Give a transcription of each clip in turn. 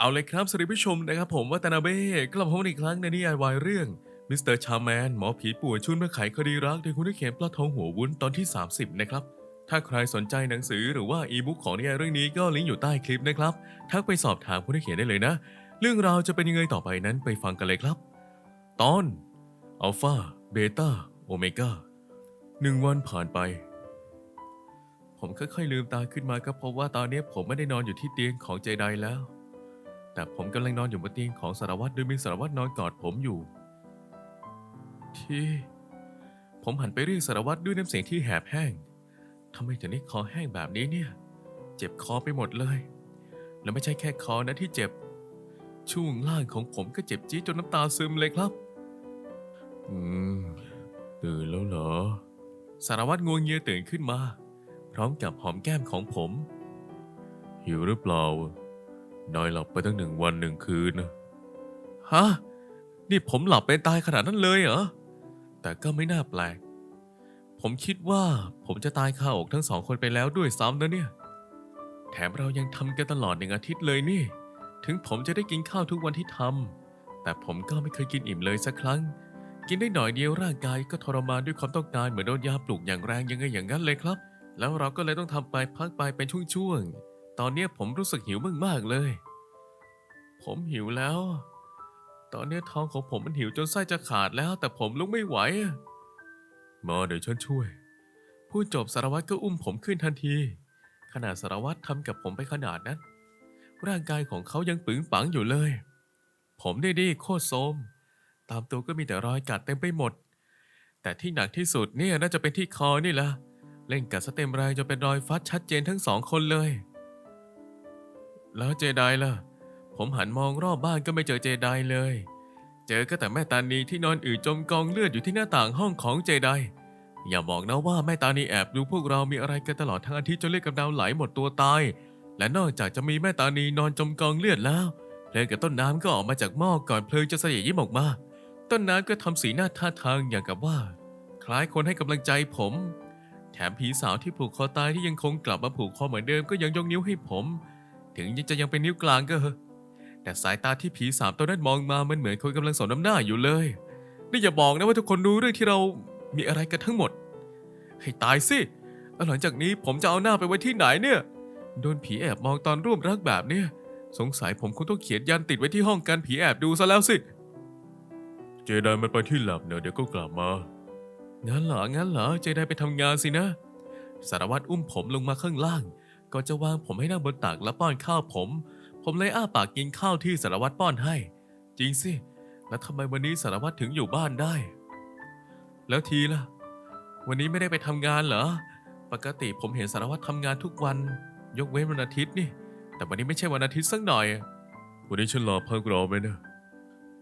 เอาเลยครับสวัสดีผู้ชมนะครับผมวัตนาเบ้กลับมาพบกันอีกครั้งในนิยายวายเรื่องมิสเตอร์ชาแมนหมอผีป่วยชุนมาไขคดีรักโดยคุณที่เขียนปลาทองหัววุ้นตอนที่ 30 นะครับ ถ้าใครสนใจหนังสือหรือว่าอีบุ๊กของนิยายเรื่องนี้ก็ลิงก์อยู่ใต้คลิปนะครับ ทักไปสอบถามผู้ที่เขียนได้เลยนะ เรื่องราวจะเป็นยังไงต่อไปนั้นไปฟังกันเลยครับ ตอนอัลฟาเบต้าโอเมก้าหนึ่งวันผ่านไป ผมค่อยๆลืมตาขึ้นมาก็พบว่าตอนนี้ผมไม่ได้นอนอยู่ที่เตียงของเจไดแล้ว แต่ผมกำลังนอนอยู่บนเตียงของสารวัตรโดยมีสารวัตรนอนกอดผมอยู่ ที่ ผมหันไปเรียกสารวัตรด้วยน้ำเสียงที่แหบแห้งทำไมถึงได้คอแห้งแบบนี้เนี่ย เจ็บคอไปหมดเลย แล้วไม่ใช่แค่คอนะที่เจ็บ ช่วงล่างของผมก็เจ็บจี๊ดจนน้ำตาซึมเลยครับ อืม ตื่นแล้วเหรอ สารวัตรงวงเงียตื่นขึ้นมา พร้อมกับหอมแก้มของผม หิวหรือเปล่า นายหลับไปตั้งหนึ่งวันหนึ่งคืนนะฮะ นี่ผมหลับเป็นตายขนาดนั้นเลยเหรอ แต่ก็ไม่น่าแปลก ผมคิดว่าผมจะตายคาอกทั้งสองคนไปแล้วด้วยซ้ำนะเนี่ย แถมเรายังทำกันตลอดหนึ่งอาทิตย์เลยนี่ ถึงผมจะได้กินข้าวทุกวันที่ทำ แต่ผมก็ไม่เคยกินอิ่มเลยสักครั้ง กินได้หน่อยเดียวร่างกายก็ทรมานด้วยความต้องการเหมือนโดนยาปลุกอย่างแรงยังไงอย่างนั้นเลยครับ แล้วเราก็เลยต้องทำไปพักไปเป็นช่วงๆ ตอนนี้ผมรู้สึกหิวมากๆเลย ผมหิวแล้ว ตอนนี้ท้องของผมมันหิวจนไส้จะขาดแล้ว แต่ผมลุกไม่ไหว มาเดี๋ยวฉันช่วยพูดจบสารวัตรก็อุ้มผมขึ้นทันที ขนาดสารวัตรทำกับผมไปขนาดนั้น ร่างกายของเขายังปึงปังอยู่เลย ผมได้ดีโคตรโทมตามตัวก็มีแต่รอยกัดเต็มไปหมด แต่ที่หนักที่สุดเนี่ยน่าจะเป็นที่คอนี่แหละเล่นกัดสเต็มแรงจนเป็นรอยฟัดชัดเจนทั้งสองคนเลย แล้วเจไดล่ะ ผมหันมองรอบบ้านก็ไม่เจอเจไดเลย เจอก็แต่แม่ตานีที่นอนอืดจมกองเลือดอยู่ที่หน้าต่างห้องของเจได อย่าบอกนะว่าแม่ตานีแอบดูพวกเรามีอะไรกันตลอดทั้งอาทิตย์จนเลือดกำเดาไหลหมดตัวตาย และนอกจากจะมีแม่ตานีนอนจมกองเลือดแล้ว เพลิงกับต้นน้ำก็ออกมาจากหม้อก่อนเพลิงจะเสยยิ้มออกมา ต้นน้ำก็ทำสีหน้าท่าทางอย่างกับว่า คล้ายคนให้กำลังใจผม แถมผีสาวที่ผูกคอตายที่ยังคงกลับมาผูกคอเหมือนเดิมก็ยังยกนิ้วให้ผม ถึงยังจะยังเป็นนิ้วกลางก็เหอะแต่สายตาที่ผีสาวตัวนั้นมองมามันเหมือนคนกำลังสอนน้ำหน้าอยู่เลย นี่อย่าบอกนะว่าทุกคนรู้เรื่องที่เรามีอะไรกันทั้งหมด ให้ตายสิแล้วหลังจากนี้ผมจะเอาหน้าไปไว้ที่ไหนเนี่ย โดนผีแอบมองตอนร่วมรักแบบเนี้ยสงสัยผมคงต้องเขียนยันติดไว้ที่ห้องการผีแอบดูซะแล้วสิ เจไดมันไปที่หลับเนอะเดี๋ยวก็กลับมา งั้นเหรอ งั้นเหรอ เจไดไปทำงานสินะ สารวัตรอุ้มผมลงมาข้างล่าง ก่อนจะวางผมให้นั่งบนตักและป้อนข้าวผม ผมเลยอ้าปากกินข้าวที่สารวัตรป้อนให้ จริงสิ แล้วทำไมวันนี้สารวัตรถึงอยู่บ้านได้ แล้วทีล่ะ วันนี้ไม่ได้ไปทำงานเหรอ ปกติผมเห็นสารวัตรทำงานทุกวัน ยกเว้นวันอาทิตย์นี่ แต่วันนี้ไม่ใช่วันอาทิตย์สักหน่อย วันนี้ฉันรอพักรอไหมนะ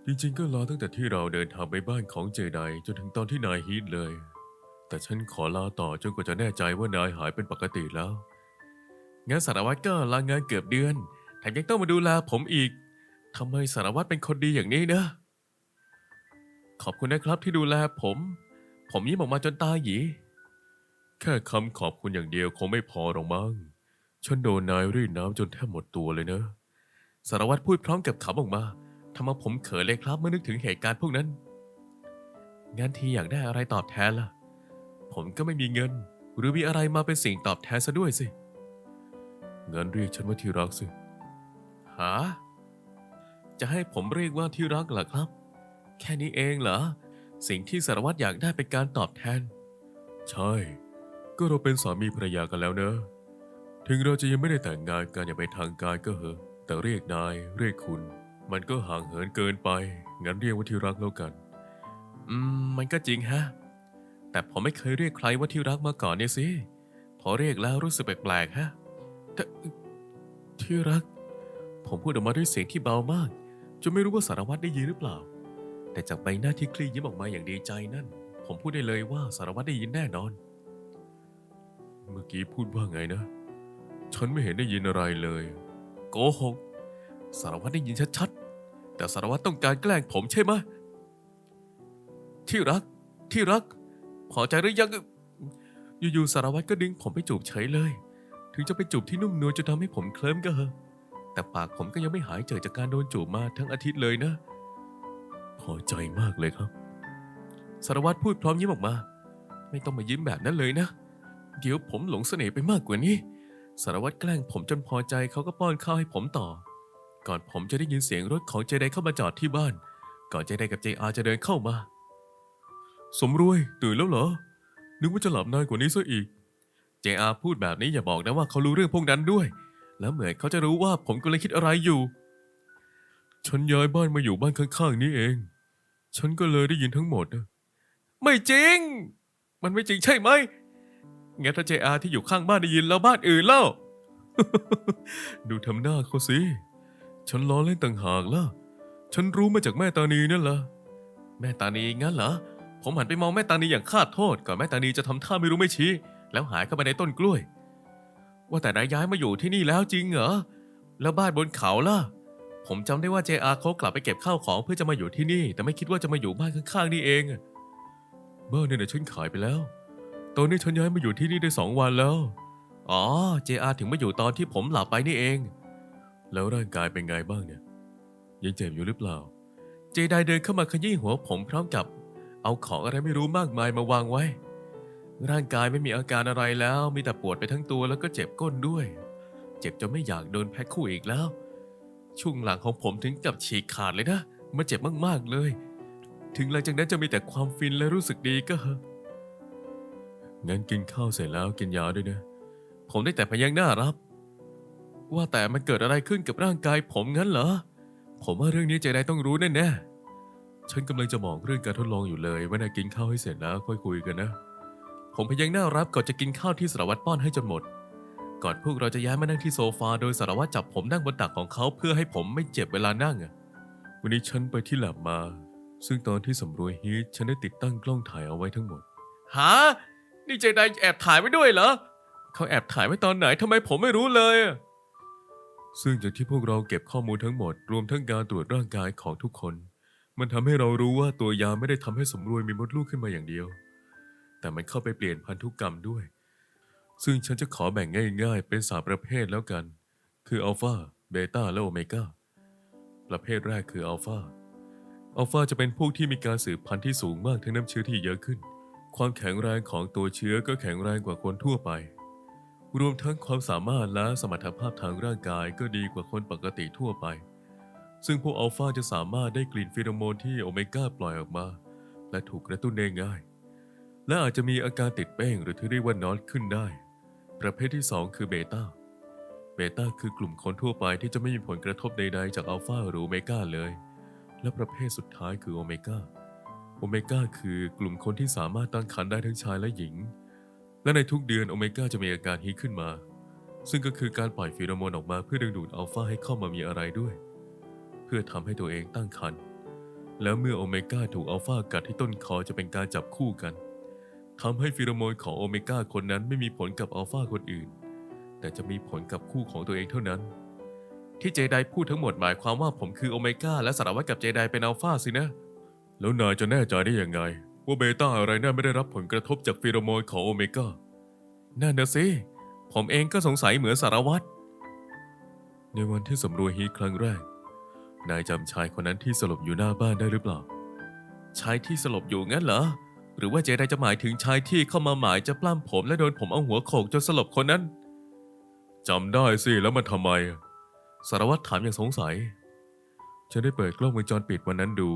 จริงๆก็รอตั้งแต่ที่เราเดินทางไปบ้านของเจไดจนถึงตอนที่นายฮีทเลย แต่ฉันขอลาต่อจนกว่าจะแน่ใจว่านายหายเป็นปกติแล้ว งั้นสารวัตรก็ลางานเกือบเดือนแถมยังต้องมาดูแลผมอีกทำไมสารวัตรเป็นคนดีอย่างนี้เนะขอบคุณนะครับที่ดูแลผม ผมยิ้มออกมาจนตาหยีแค่คำขอบคุณอย่างเดียวคงไม่พอหรอกมั้งฉันโดนนายรีดน้ำจนแทบหมดตัวเลยเนะสารวัตรพูดพร้อมกับขำออกมาทำเอาผมเขินเลยครับเมื่อนึกถึงเหตุการณ์พวกนั้นงั้นทีอยากได้อะไรตอบแทนล่ะ ผมก็ไม่มีเงิน หรือมีอะไรมาเป็นสิ่งตอบแทนซะด้วยสิ งั้นเรียกฉันว่าที่รักสิ หา จะให้ผมเรียกว่าที่รักเหรอครับ แค่นี้เองเหรอ สิ่งที่สารวัตรอยากได้เป็นการตอบแทน ใช่ ก็เราเป็นสามีภรรยากันแล้วเนอะ ถึงเราจะยังไม่ได้แต่งงานกันอย่างเป็นทางการก็เหอะ แต่เรียกนาย เรียกคุณ มันก็ห่างเหินเกินไป งั้นเรียกว่าที่รักแล้วกัน อืม มันก็จริงฮะ แต่ผมไม่เคยเรียกใครว่าที่รักมาก่อนเนี่ยสิ พอเรียกแล้วรู้สึกแปลกๆฮะ แต่ที่รัก ผมพูดออกมาด้วยเสียงที่เบามากจนไม่รู้ว่าสารวัตรได้ยินหรือเปล่า แต่จากใบหน้าที่คลี่ยิ้มออกมาอย่างดีใจนั่น ผมพูดได้เลยว่าสารวัตรได้ยินแน่นอน เมื่อกี้พูดว่าไงนะ ฉันไม่เห็นได้ยินอะไรเลย โกหก สารวัตรได้ยินชัดๆ แต่สารวัตรต้องการแกล้งผมใช่ไหมที่รัก ที่รัก พอใจหรือยัง อยู่ๆสารวัตรก็ดึงผมไปจูบเฉยเลย ถึงจะไปจูบที่นุ่มนวลจนทำให้ผมเคลิ้มก็เหอะแต่ปากผมก็ยังไม่หายเจอจากการโดนจูบมาทั้งอาทิตย์เลยนะ พอใจมากเลยครับ สารวัตรพูดพร้อมยิ้มออกมา ไม่ต้องมายิ้มแบบนั้นเลยนะ เดี๋ยวผมหลงเสน่ห์ไปมากกว่านี้ สารวัตรแกล้งผมจนพอใจเขาก็ป้อนข้าวให้ผมต่อ ก่อนผมจะได้ยินเสียงรถของเจไดเข้ามาจอดที่บ้าน ก่อนเจไดกับเจอาจะเดินเข้ามา สมรวยตื่นแล้วเหรอ นึกว่าจะหลับนานกว่านี้ซะอีก เจอาพูดแบบนี้อย่าบอกนะว่าเขารู้เรื่องพวกนั้นด้วย แล้วเหมือนเขาจะรู้ว่าผมกำลังคิดอะไรอยู่ ฉันย้ายบ้านมาอยู่บ้านข้างๆนี้เอง ฉันก็เลยได้ยินทั้งหมดนะไม่จริง มันไม่จริงใช่ไหมงั้นถ้าเจอาที่อยู่ข้างบ้านได้ยินแล้วบ้านอื่นเล่า ดูทำหน้าเขาสิ ฉันล้อเล่นต่างหากล่ะ ฉันรู้มาจากแม่ตานีนั่นล่ะ แม่ตานีงั้นเหรอ ผมหันไปมองแม่ตานีอย่างคาดโทษก่อนแม่ตานีจะทำท่าไม่รู้ไม่ชี้ แล้วหายเข้าไปในต้นกล้วย ว่าแต่นายย้ายมาอยู่ที่นี่แล้วจริงเหรอ แล้วบ้านบนเขาล่ะ ผมจำได้ว่าเจอาเขากลับไปเก็บข้าวของเพื่อจะมาอยู่ที่นี่ แต่ไม่คิดว่าจะมาอยู่บ้านข้างๆนี่เองอะบ้านเนี่ยนะฉันขายไปแล้ว ตอนนี้ฉันย้ายมาอยู่ที่นี่ได้สองวันแล้ว อ๋อ เจอาถึงมาอยู่ตอนที่ผมหลับไปนี่เอง แล้วร่างกายเป็นไงบ้างเนี่ย ยังเจ็บอยู่หรือเปล่า เจไดเดินเข้ามาขยี้หัวผมพร้อมกับ เอาของอะไรไม่รู้มากมายมาวางไว้ ร่างกายไม่มีอาการอะไรแล้ว มีแต่ปวดไปทั้งตัวแล้วก็เจ็บก้นด้วย เจ็บจนไม่อยากโดนแพ็คคู่อีกแล้ว ช่วงหลังของผมถึงกับฉีกขาดเลยนะมันเจ็บมากๆเลย ถึงหลังจากนั้นจะมีแต่ความฟินและรู้สึกดีก็เหอะงั้นกินข้าวเสร็จแล้วกินยาด้วยนะ ผมได้แต่พยักหน้ารับ ว่าแต่มันเกิดอะไรขึ้นกับร่างกายผมงั้นเหรอ ผมว่าเรื่องนี้เจไดต้องรู้แน่ๆฉันกำลังจะบอกเรื่องการทดลองอยู่เลยว่านายกินข้าวให้เสร็จแล้วค่อยคุยกันนะ ผมพยักหน้ารับก่อนจะกินข้าวที่สารวัตรป้อนให้จนหมด ก่อนพวกเราจะย้ายมานั่งที่โซฟาโดยสารวัตรจับผมนั่งบนตักของเขาเพื่อให้ผมไม่เจ็บเวลานั่งอะวันนี้ฉันไปที่แลบมา ซึ่งตอนที่สำรวยฮีทฉันได้ติดตั้งกล้องถ่ายเอาไว้ทั้งหมดฮะนี่เจไดแอบถ่ายไว้ด้วยเหรอเขาแอบถ่ายไว้ตอนไหนทำไมผมไม่รู้เลยอะซึ่งจากที่พวกเราเก็บข้อมูลทั้งหมด รวมทั้งการตรวจร่างกายของทุกคน มันทำให้เรารู้ว่าตัวยาไม่ได้ทำให้สำรวยมีมดลูกขึ้นมาอย่างเดียว แต่มันเข้าไปเปลี่ยนพันธุกรรมด้วย ซึ่งฉันจะขอแบ่งง่ายๆ เป็นสามประเภทแล้วกัน คืออัลฟาเบต้าและโอเมก้าประเภทแรกคืออัลฟาอัลฟาจะเป็นพวกที่มีการสืบพันธุ์ที่สูงมากทั้งน้ำเชื้อที่เยอะขึ้น ความแข็งแรงของตัวเชื้อก็แข็งแรงกว่าคนทั่วไป รวมทั้งความสามารถและสมรรถภาพทางร่างกายก็ดีกว่าคนปกติทั่วไป ซึ่งพวกอัลฟาจะสามารถได้กลิ่นฟีโรโมนที่โอเมก้าปล่อยออกมา และถูกกระตุ้นได้ง่าย และอาจจะมีอาการติดเป้งหรือที่เรียกว่านอตขึ้นได้ ประเภทที่ 2 คือเบต้า เบต้าคือกลุ่มคนทั่วไปที่จะไม่มีผลกระทบใด ๆ จากอัลฟาหรือโอเมก้าเลย และประเภทสุดท้ายคือโอเมก้า โอเมก้าคือกลุ่มคนที่สามารถตั้งครรภ์ได้ทั้งชายและหญิง และในทุกเดือนโอเมก้าจะมีอาการฮีขึ้นมา ซึ่งก็คือการปล่อยฟีโรโมนออกมาเพื่อดึงดูดอัลฟาให้เข้ามามีอะไรด้วย เพื่อทำให้ตัวเองตั้งครรภ์ แล้วเมื่อโอเมก้าถูกอัลฟากัดที่ต้นคอจะเป็นการจับคู่กัน ทำให้ฟีโรโมนของโอเมก้าคนนั้นไม่มีผลกับอัลฟาคนอื่น แต่จะมีผลกับคู่ของตัวเองเท่านั้น ที่เจไดพูดทั้งหมดหมายความว่าผมคือโอเมก้าและสารวัตรกับเจไดเป็นอัลฟาสินะ แล้วนายจะแน่ใจได้ยังไง ว่าเบต้าอะไรน่าไม่ได้รับผลกระทบจากฟีโรโมนของโอเมก้านั่นนะสิผมเองก็สงสัยเหมือนสารวัตรในวันที่สำรวจฮีทครั้งแรก นายจำชายคนนั้นที่สลบอยู่หน้าบ้านได้หรือเปล่าชายที่สลบอยู่งั้นเหรอ หรือว่าเจไดจะหมายถึงชายที่เข้ามาหมายจะปล้ำผมและโดนผมเอาหัวโขกจนสลบคนนั้นจำได้สิแล้วมันทำไม สารวัตรถามอย่างสงสัย ฉันได้เปิดกล้องวงจรปิดวันนั้นดู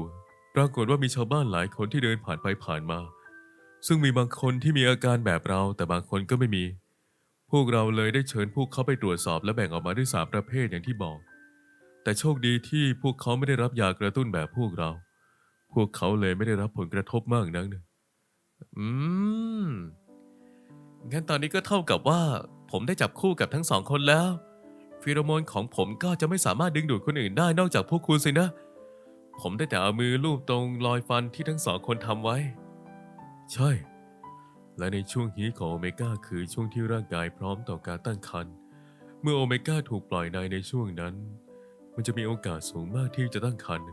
ปรากฏว่ามีชาวบ้านหลายคนที่เดินผ่านไปผ่านมา ซึ่งมีบางคนที่มีอาการแบบเรา แต่บางคนก็ไม่มี พวกเราเลยได้เชิญพวกเขาไปตรวจสอบและแบ่งออกมาด้วยสามประเภทอย่างที่บอก แต่โชคดีที่พวกเขาไม่ได้รับยากระตุ้นแบบพวกเรา พวกเขาเลยไม่ได้รับผลกระทบมากนักนะ อืม งั้นตอนนี้ก็เท่ากับว่า ผมได้จับคู่กับทั้งสองคนแล้ว ฟีโรโมนของผมก็จะไม่สามารถดึงดูดคนอื่นได้นอกจากพวกคุณสินะ ผมได้แต่เอามือลูบตรงรอยฟันที่ทั้งสองคนทำไว้ ใช่ และในช่วงฮีทของโอเมก้าคือช่วงที่ร่างกายพร้อมต่อการตั้งครรภ์ เมื่อโอเมก้าถูกปล่อยในในช่วงนั้น มันจะมีโอกาสสูงมากที่จะตั้งครรภ์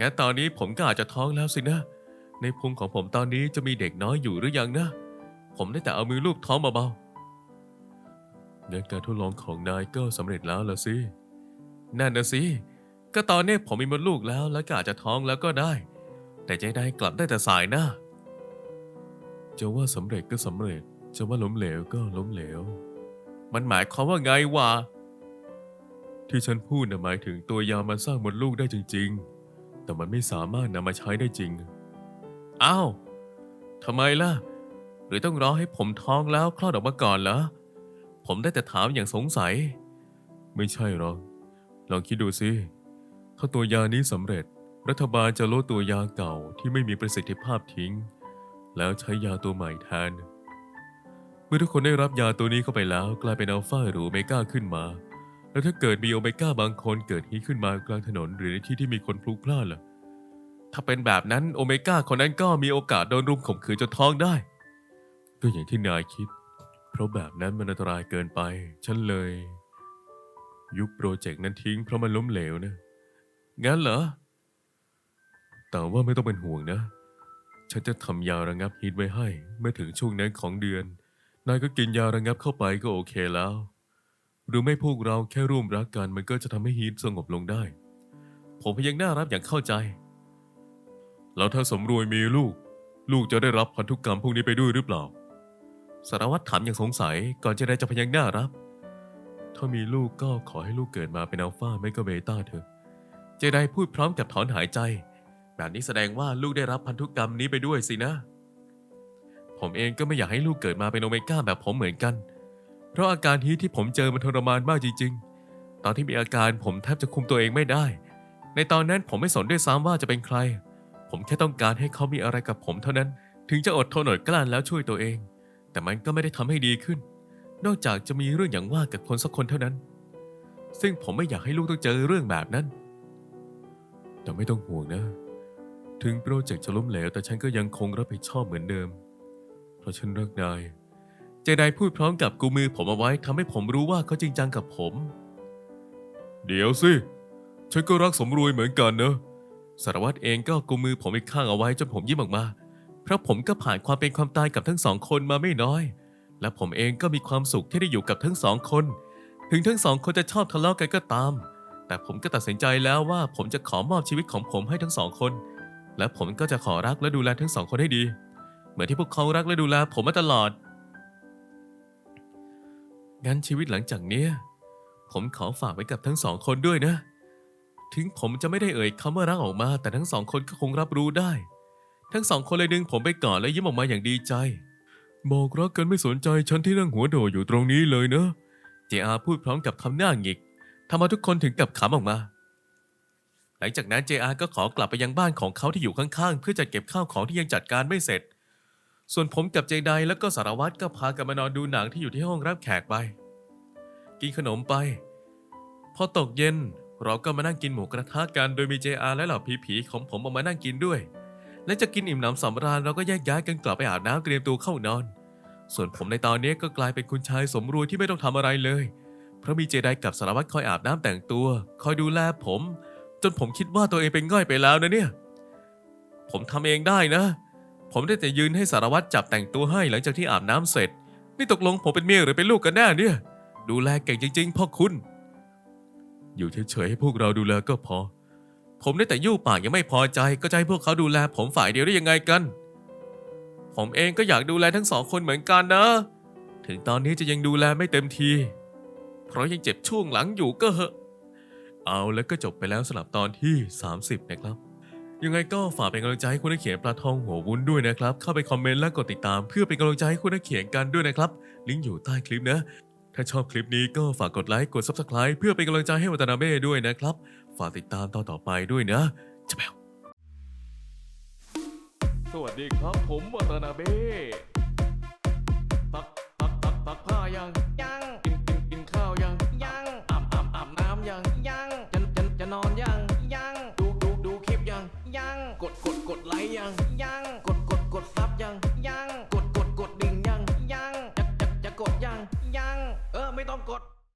งั้นตอนนี้ผมก็อาจจะท้องแล้วสินะ ในพุงของผมตอนนี้จะมีเด็กน้อยอยู่หรือยังนะ ผมได้แต่เอามือลูบท้องเบาๆงั้นการทดลองของนายก็สำเร็จแล้วละสิ นั่นนะสิ ก็ตอนนี้ผมมีมดลูกแล้วแล้วก็อาจจะท้องแล้วก็ได้ แต่ใจได้กลับได้แต่สายน้าจะว่าสำเร็จก็สำเร็จ จะว่าล้มเหลวก็ล้มเหลว มันหมายความว่าไงวะ ที่ฉันพูดนะหมายถึงตัวยามันสร้างมดลูกได้จริง ๆ แต่มันไม่สามารถนำมาใช้ได้จริง อ้าวทำไมล่ะ หรือต้องรอให้ผมท้องแล้วคลอดออกมาก่อนเหรอ ผมได้แต่ถามอย่างสงสัย ไม่ใช่หรอก ลองคิดดูสิ ถ้าตัวยานี้สำเร็จ รัฐบาลจะลดตัวยาเก่าที่ไม่มีประสิทธิภาพทิ้ง แล้วใช้ยาตัวใหม่แทน เมื่อทุกคนได้รับยาตัวนี้เข้าไปแล้ว กลายเป็นอัลฟาหรือโอเมก้าขึ้นมา แล้วถ้าเกิดมีโอเมก้าบางคนเกิดฮิตขึ้นมากลางถนนหรือในที่ที่มีคนพลุกพล่านล่ะ ถ้าเป็นแบบนั้นโอเมก้าคนนั้นก็มีโอกาสโดนรุมข่มขืนจนท้องได้ ก็อย่างที่นายคิด เพราะแบบนั้นมันอันตรายเกินไป ฉันเลย ยุบโปรเจกต์นั้นทิ้งเพราะมันล้มเหลวนะ งั้นเหรอ แต่ว่าไม่ต้องเป็นห่วงนะ ฉันจะทำยาระงับฮิตไว้ให้ เมื่อถึงช่วงนั้นของเดือน นายก็กินยาระงับเข้าไปก็โอเคแล้ว หรือไม่พวกเราแค่ร่วมรักกันมันก็จะทำให้ฮีทสงบลงได้ ผมพยังน้ารับอย่างเข้าใจ แล้วถ้าสมรวยมีลูก ลูกจะได้รับพันธุกรรมพวกนี้ไปด้วยหรือเปล่า สารวัตรถามอย่างสงสัยก่อนจะได้จะพยังหน้ารับ ถ้ามีลูกก็ขอให้ลูกเกิดมาเป็นอัลฟาไม่ก็เบต้าเถอะเจไดพูดพร้อมกับถอนหายใจ แบบนี้แสดงว่าลูกได้รับพันธุกรรมนี้ไปด้วยสินะ ผมเองก็ไม่อยากให้ลูกเกิดมาเป็นโอเมก้าแบบผมเหมือนกัน เพราะอาการฮีทที่ผมเจอมันทรมานมากจริง ๆ ตอนที่มีอาการผมแทบจะคุมตัวเองไม่ได้ ในตอนนั้นผมไม่สนด้วยซ้ำว่าจะเป็นใคร ผมแค่ต้องการให้เขามีอะไรกับผมเท่านั้น ถึงจะอดทนอดกลั้นแล้วช่วยตัวเอง แต่มันก็ไม่ได้ทำให้ดีขึ้น นอกจากจะมีเรื่องอย่างว่ากับคนสักคนเท่านั้น ซึ่งผมไม่อยากให้ลูกต้องเจอเรื่องแบบนั้น แต่ไม่ต้องห่วงนะ ถึงโปรเจกต์จะล้มเหลว แต่ฉันก็ยังคงรับผิดชอบเหมือนเดิม เพราะฉันรักนายเจไดพูดพร้อมกับกูมือผมเอาไว้ทำให้ผมรู้ว่าเขาจริงจังกับผม เดี๋ยวสิ ฉันก็รักสมรวยเหมือนกันเนอะ สารวัตรเองก็กุมมือผมอีกข้างเอาไว้จนผมยิ้มออกมา เพราะผมก็ผ่านความเป็นความตายกับทั้งสองคนมาไม่น้อย และผมเองก็มีความสุขที่ได้อยู่กับทั้งสองคน ถึงทั้งสองคนจะชอบทะเลาะกันก็ตาม แต่ผมก็ตัดสินใจแล้วว่าผมจะขอมอบชีวิตของผมให้ทั้งสองคน และผมก็จะขอรักและดูแลทั้งสองคนให้ดี เหมือนที่พวกเขารักและดูแลผมมาตลอด งั้นชีวิตหลังจากเนี้ยผมขอฝากไว้กับทั้งสองคนด้วยนะ ถึงผมจะไม่ได้เอ่ยคำว่ารักออกมา แต่ทั้งสองคนก็คงรับรู้ได้ ทั้งสองคนเลยดึงผมไปก่อนและยิ้มออกมาอย่างดีใจ บอกรักกันไม่สนใจฉันที่นั่งหัวโดอยู่ตรงนี้เลยเนอะเจอาพูดพร้อมกับทำหน้าหงิกทำเอาทุกคนถึงกับขำออกมา หลังจากนั้นเจอาก็ขอกลับไปยังบ้านของเขาที่อยู่ข้างๆ เพื่อจัดเก็บข้าวของที่ยังจัดการไม่เสร็จ ส่วนผมกับเจไดแล้วก็สารวัตรก็พากันมานอนดูหนังที่อยู่ที่ห้องรับแขกไป กินขนมไป พอตกเย็น เราก็มานั่งกินหมูกระทะกันโดยมีเจอาและเหล่าผีๆของผมออกมานั่งกินด้วย และจะกินอิ่มหนำสำราญเราก็แยกย้ายกันกลับไปอาบน้ำเตรียมตัวเข้านอน ส่วนผมในตอนนี้ก็กลายเป็นคุณชายสมรวยที่ไม่ต้องทำอะไรเลย เพราะมีเจไดกับสารวัตรคอยอาบน้ำแต่งตัว คอยดูแลผม จนผมคิดว่าตัวเองเป็นง่อยไปแล้วนะเนี่ย ผมทำเองได้นะ ผมได้แต่ยืนให้สารวัตรจับแต่งตัวให้หลังจากที่อาบน้ำเสร็จ นี่ตกลงผมเป็นเมียหรือเป็นลูกกันแน่เนี่ย ดูแลเก่งจริง ๆพ่อคุณ อยู่เฉยๆให้พวกเราดูแลก็พอ ผมได้แต่ยู่ปากยังไม่พอใจก็จะให้พวกเขาดูแล ผมฝ่ายเดียวได้ยังไงกัน ผมเองก็อยากดูแลทั้งสองคนเหมือนกันนะ ถึงตอนนี้จะยังดูแลไม่เต็มที เพราะยังเจ็บช่วงหลังอยู่ก็เหอะ เอาแล้วก็จบไปแล้วสำหรับตอนที่ 30 นะครับ ยังไงก็ฝากเป็นกำลังใจให้คุณนักเขียนปลาทองหัววุ้นด้วยนะครับ เข้าไปคอมเมนต์และกดติดตาม เพื่อเป็นกำลังใจให้คุณนักเขียนกันด้วยนะครับ ลิงก์อยู่ใต้คลิปนะ ถ้าชอบคลิปนี้ก็ฝากกดไลค์ กด Subscribe เพื่อเป็นกำลังใจให้วัตนาเบ้ด้วยนะครับ ฝากติดตามตอนต่อไปด้วยนะจะแบวสวัสดีครับผมวัตนาเบ้ตักตักตักตักผ้ายังยังกิน